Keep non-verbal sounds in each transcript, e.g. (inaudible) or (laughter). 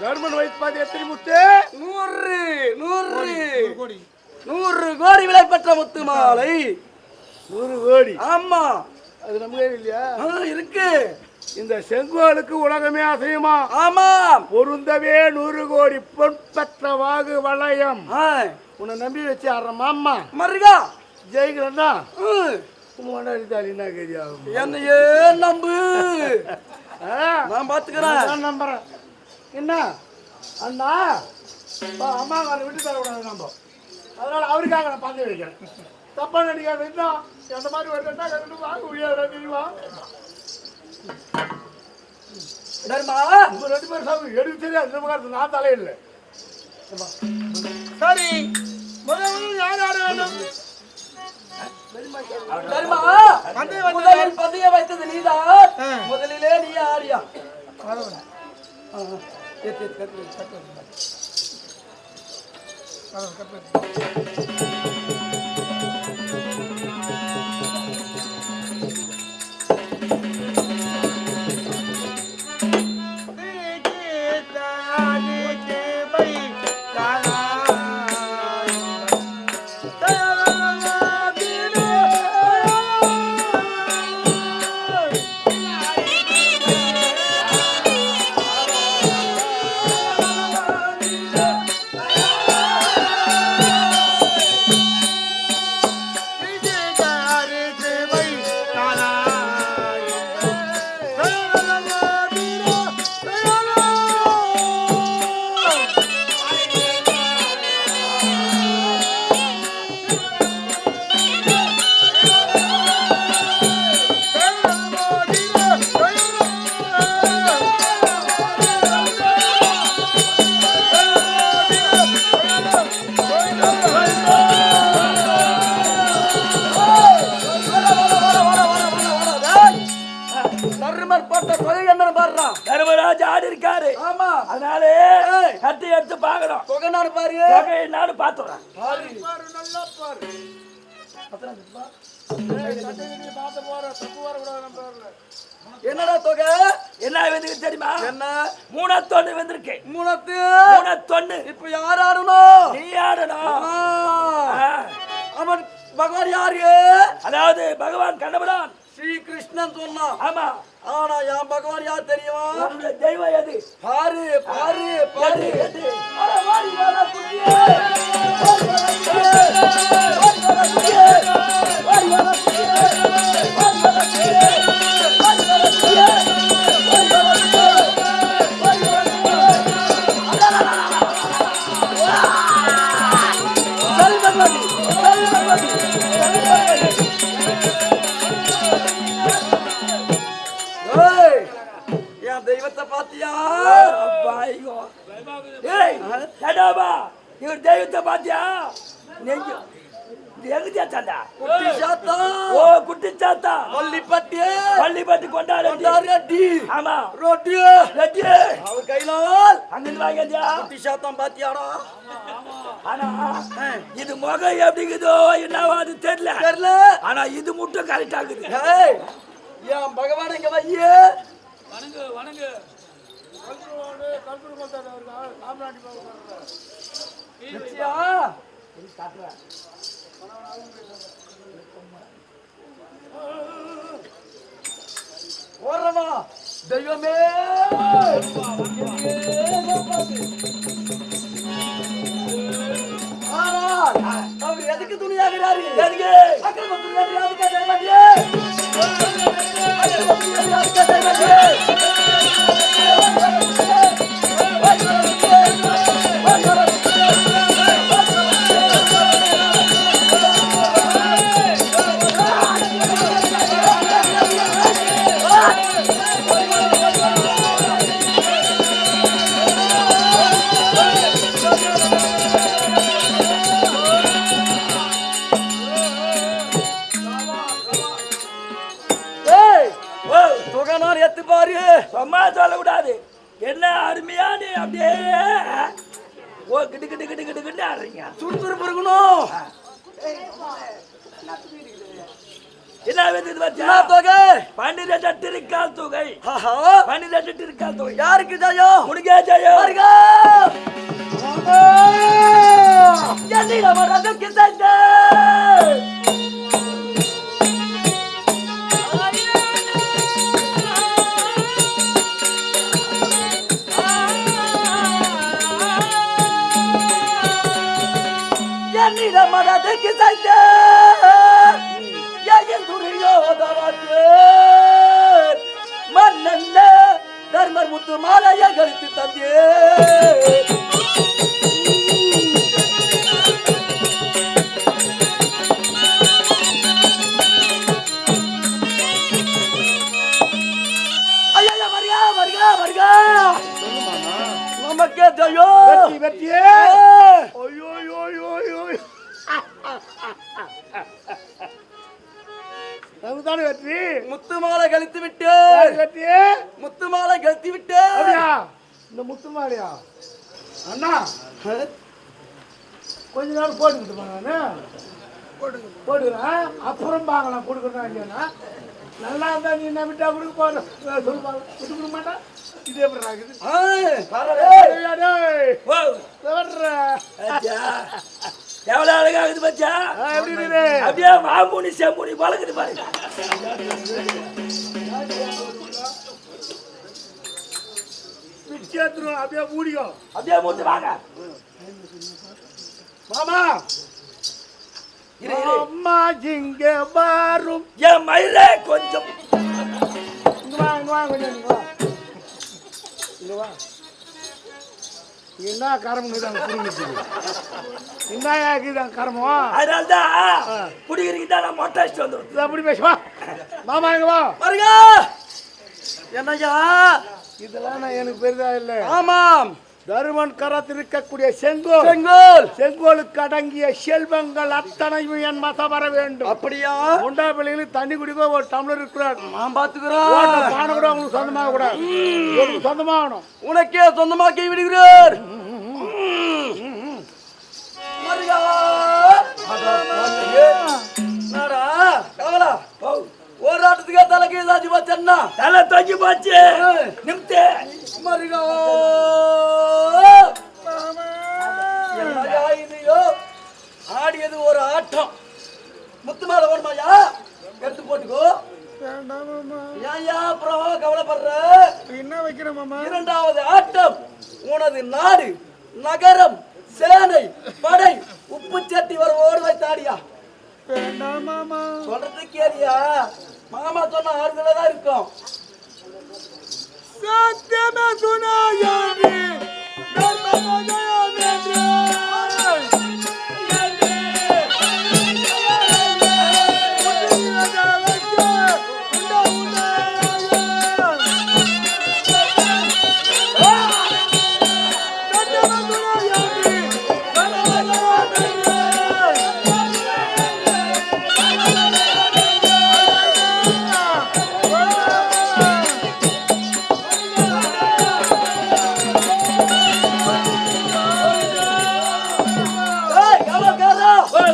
தர்மன் வயசு பார்த்து எத்தனை முத்து? நூறு நூறு. கோடி நூறு கோடி. விலை பெற்ற முத்து மாலை. நூறு கோடி. ஆமா. அது நமக்கே இல்லையா? இருக்கு. இந்த செங்கோலுக்கு உலகமே அசையுமா? ஆமாம் பொருந்தவே நூறு கோடி பொன் பெற்ற வாகு வளையம். உன்னை நம்பி வச்சு ஆடுற மாமா. மருகா. ஜெயிக்கிறேன்னா ம், முன்னாடி தாலினா கதி ஆகும்? என்னையே நம்பு. நான் பாத்துக்கிறேன். நான் நம்புறேன். என்ன? அண்ணா அம்மா அவரை விட்டு தரக்கூடாது நம்ம. அதனால அவருக்காக நான் பங்கு வைக்கிறேன். தப்பா நினைக்காத இன்னும் எந்த மாதிரி வருதுன்னா ரெண்டு வாங்க முடியாது தெரியுமா தர்மா உங்க ரெண்டு பேரும் சாப்பிடு எடுக்க தெரியாது. காலத்து நான் தலையில்லை சரி முதல்ல யார் தர்மா பந்தயம் வைத்தது நீதான். முதலிலே நீ ஆடியா ಎತ್ತಿ ಎತ್ತಿ ಕಟ್ ಕಟ್ ಕಟ್ தர்மராஜ் ஆடி இருக்காரு. ஆமா. அதனால கட்டி எடுத்து பார்க்கணும். தொகை நான் பாரு தொகை பார்த்துறேன். பாரு. நல்லா பாரு. என்னடா தொகை? என்ன வந்துருக்கு தெரியுமா? என்ன? மூணா தொண்ணு வந்திருக்கு மூணத்து? மூணா தொண்ணு இப்ப யார் ஆடணும்? நீ ஆடணும். அவன் பகவான் யாரு? அதாவது பகவான் கண்ணபுரான். ஸ்ரீ கிருஷ்ணன் சொன்னான். ஆமா. ஆனா என் பகவான் யார் தெரியுமா? தெய்வம் எது? பாரு பாரு பாரு. எது? ஏய், இவர் தெய்வத்தை பாத்தியா நெஞ்சு. இது எங்க சாத்தாண்டா? குட்டி சாத்தா. ஓ குட்டி சாத்தா. பள்ளிப்பட்டி பள்ளிப்பட்டி கொண்டாடி கொண்டாடி ஆமா. ரொட்டி. ரெட்டி. அவர் கையிலால். அங்கிருந்து வாங்கியா குட்டி சாத்தான் பாத்தியாடா ஆனா இது முகம் எப்படிங்குதோ என்னவோ அது தெரியல. தெரியல. ஆனா இது மட்டும் கரெக்ட் ஆகுது. ஏய், என் பகவான் இங்க வையே? வணங்கு வணங்கு. ஓடுறமா தெய்வமே. ஆனால் அவர் எதுக்கு துணியாகிறாரு எதுக்கு அக்கிரம துணியாகிறாரு தொகை? பன்னிரண்டு திருக்கால் தொகை. பன்னிரண்டு திருக்கால் தொகை. யாருக்கு ஜெயம்? முடிக்க ஜெயம். என்னிடம் ரசம் கிசை என்னிடம் ரசம் கிசை என் துரியோதவத்து மன்னன்ன தர்மர் முத்து மாலையை கழித்து தந்தே. நமக்கே ஜெயம் வெற்றி வெற்றியே. ஐயோ ஐயோ ஐயோ ஐயோ. (laughs) நமக்கு தானே வெற்றி. முத்து மாலை கழித்து விட்டு வெற்றியே முத்து மாலை கழித்து விட்டு அப்படியா? இந்த முத்துமாரியா அண்ணா. கொஞ்ச நாள் போட்டுக்கிட்டு நான் போட்டுக்கிறேன். அப்புறம் பார்க்கலாம் கொடுக்குறேன் இல்லையா நல்லா இருந்தா நீ என்ன விட்டா கொடுக்க போறேன் சொல்லுப்பா. விட்டு கொடுக்க மாட்டேன் இது எப்படி ஆகுது. எவ்வளவு பச்சா எப்படி இருக்குது? அப்படியே வாமுனி செம்முனி பழகுது பாருங்க. பிச்சை அப்படியே மூடிக்கோ. அப்படியே மூட்டு வாங்க. மாமா. அம்மா இங்க வரும். என் மயிலே கொஞ்சம். இங்க வா இங்க வா கொஞ்சம் இங்க வா. இங்க வா. என்ன கரம்பு புரிஞ்சுச்சு என்ன இருக்குது கரமம் அதனால்தான் குடிக்கிறீங்க தான் நான் மொட்டை அடிச்சுட்டு வந்துடும் இது அப்படி பேசுவா மாமா இங்க வா. பாருங்க. என்னய்யா? இதெல்லாம் நான் எனக்கு பெரிதா இல்லை. ஆமாம். தருமன் கரத்தில் இருக்கக்கூடிய செங்கோல். செங்கோல். செங்கோலுக்கு அடங்கிய செல்வங்கள் அத்தனையும் என் மத வர வேண்டும். அப்படியா? முண்டா பிள்ளைகளுக்கு தண்ணி குடிக்க ஒரு டம்ளர் இருக்கிறார். நான் பாத்துக்கிறோம் பானை கூட உங்களுக்கு சொந்தமாக கூட. உங்களுக்கு சொந்தமாகணும் உனக்கே சொந்தமாக்கி விடுகிறார் ஆட்டத்துக்கே தலைக்கு ஏதாச்சும் தலை தொங்கி போச்சு நிமித்தே மரியா என்னய்யா இதுயோ ஆடியது ஒரு ஆட்டம் முத்து மேல வருமாயா எடுத்து போட்டுக்கோ வேண்டாம் மாமா ஏன்யா அப்புறம் கவலைப்படுற என்ன வைக்கிறேன் மாமா இரண்டாவது ஆட்டம் உனது நாடு நகரம் சேனை படை உப்பு சட்டி வர ஓடு வைத்தாடியா வேண்டாம் மாமா சொல்றது கேரியா மாமா சொன்ன ஆறுதல தான் இருக்கும். சத்தியமே துணையாடி ஏய்,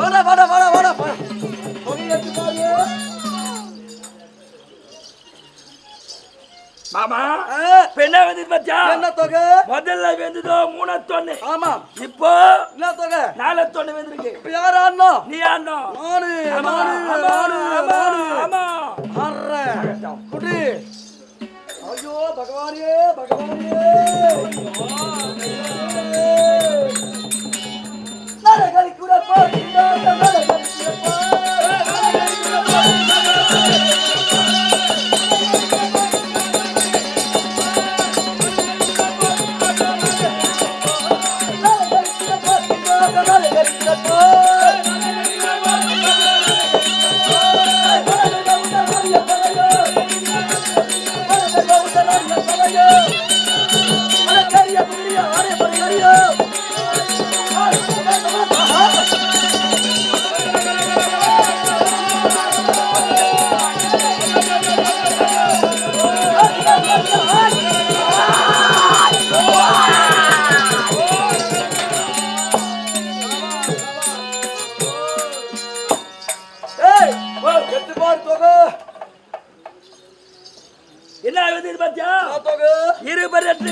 வாடா, வாடா, வாடா, வாடா. மாமா என்ன வந்து பச்சா என்ன தொகை? முதல்ல வெந்ததோ மூணு தொண்ணு ஆமா. இப்போ என்ன தொகை? நாலு தொண்ணு வெந்திருக்கு இப்ப யார் ஆடணும் நீ ஆடனோ? நானு ஆமா நானு ஆமா நானு ஆமா நானு. ஆமா. ஆடுறேன். குடி ஐயோ பகவானே பகவானே.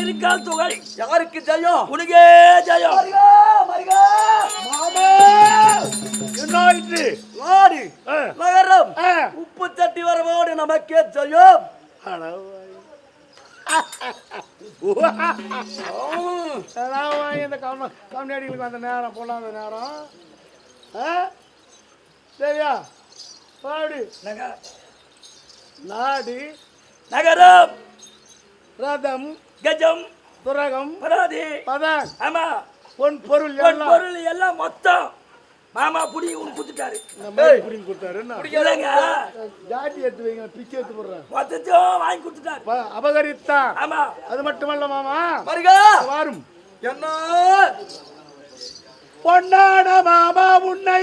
இருக்கால் தொகை யாருக்கு ஜெயம்? உனக்கே ஜெயம். மரிகா, மரிகா. மாமா. என்ன ஆயிற்று நாடு ஆ. நகரம். உப்பு தட்டி வரவோடு நமக்கே ஜெயம். இந்த கவனம் கம்யூனிட்டிகளுக்கு அந்த நேரம் பொல்லாத நேரம். ஆ? சரியா? பாடு நக- நாடு. நகரம். ரதம். கஜம் துரகம் பராதி பதம் ஆமா பொன் பொருள் பொருள் எல்லாம் மொத்தம். மாமா புடி உன் குத்துட்டாரு கொடுத்தாரு என்ன? இல்லைங்க. ஜாட்டி எடுத்து வைங்க பிச்சை எடுத்து போடுறேன். மொத்தத்தையும் வாங்கி கொடுத்துட்டாரு. ப- அபகரித்தான். ஆமா. அது மட்டுமல்ல மாமா. மருகா வாரும். என்ன? பொன்னான மாமா உன்னை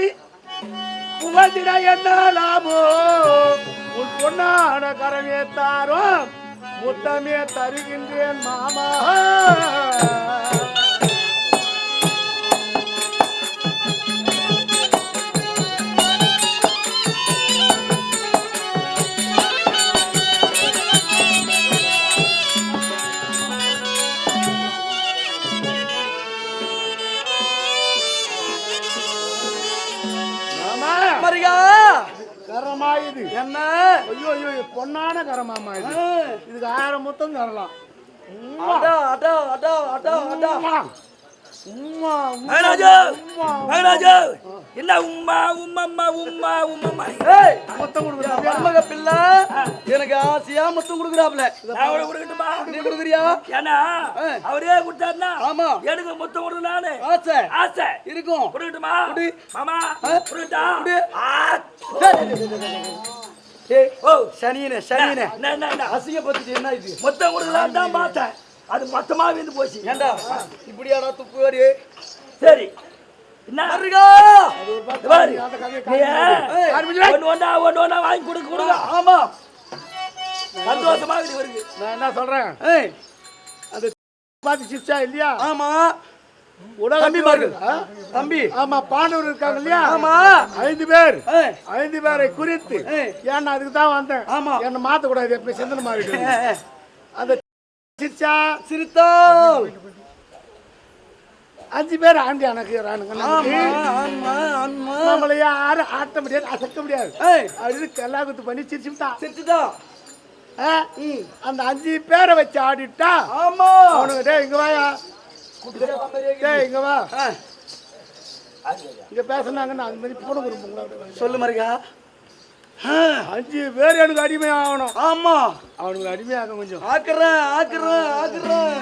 புகழ்ந்திட என்ன லாபோ உன் பொன்னான கரமே தாரும் முத்தமே தருகின்றேன் மாமா. பொன்னான கரமாமா இது. இதுக்கு ஆயிரம் மொத்தம் தரலாம். அடா அடா அடா அடா அடா. உம்மா. மகராஜா என்ன உம்மா உம்மம்மா உம்மா உம்மம்மா? ஏய் மொத்தம் கொடுக்குறேன் மருமக பிள்ளை எனக்கு ஆசையா முத்தம் கொடுக்குறாப்ல நான் உனக்கு கொடுக்கட்டுமா? நீ கொடுக்குறியா? ஏன்னா அவரே கொடுத்தாருன்னா ஆமா. எனக்கு மொத்தம் கொடுக்க நானு. ஆசை. ஆசை. இருக்கும். கொடுக்கட்டுமா? குடு. மாமா கொடுக்கட்டா. ஏய் ஓ சனியனே சனியனே. என்ன இது? மொத்தம் கொடுக்கலாம் தான் பார்த்தேன். அது மொத்தமா விந்து போச்சு. ஏண்டா? இப்படியாடா துப்புவாரு சரி. என்ன? சொல்றேன்? அந்த பார்த்து சிப்ஸா இல்லையா? ஆமா. தம்பி. தம்பி. ஆமா பாண்டவர் இருக்காங்க இல்லையா? ஆமா. ஐந்து பேர். ஐந்து பேரை குறித்து. ஏன்னா அதுக்கு தான் வந்தேன். ஆமா. என்ன மாத்த கூடாது எப்படி சிந்தனை மாறிட்டு ஏய், ஏய். அந்த சிச்சா சிரித்தால். அஞ்சு பேர் ஆண்டி ஆமா நம்மள யாரும் ஆட்ட முடியாது அசக்க முடியாது. அப்படின்னு கல்லாகுத்து பண்ணி சிரிச்சுட்டான் சிரிச்சுதா? அந்த அஞ்சு பேரை வச்சு ஆடிட்டா ஆமா. அவனுக்கு இங்க வாயா. டேய் இங்க வா. இங்க பேசுனாங்கன்னா அந்த மாதிரி போன கொடுப்போங்களா சொல்லு மருகா. அஞ்சு பேர் எனக்கு அடிமை ஆகணும் ஆமா. அவனுக்கு அடிமையாக கொஞ்சம். ஆக்குறேன் ஆக்குறேன் ஆக்குறேன்.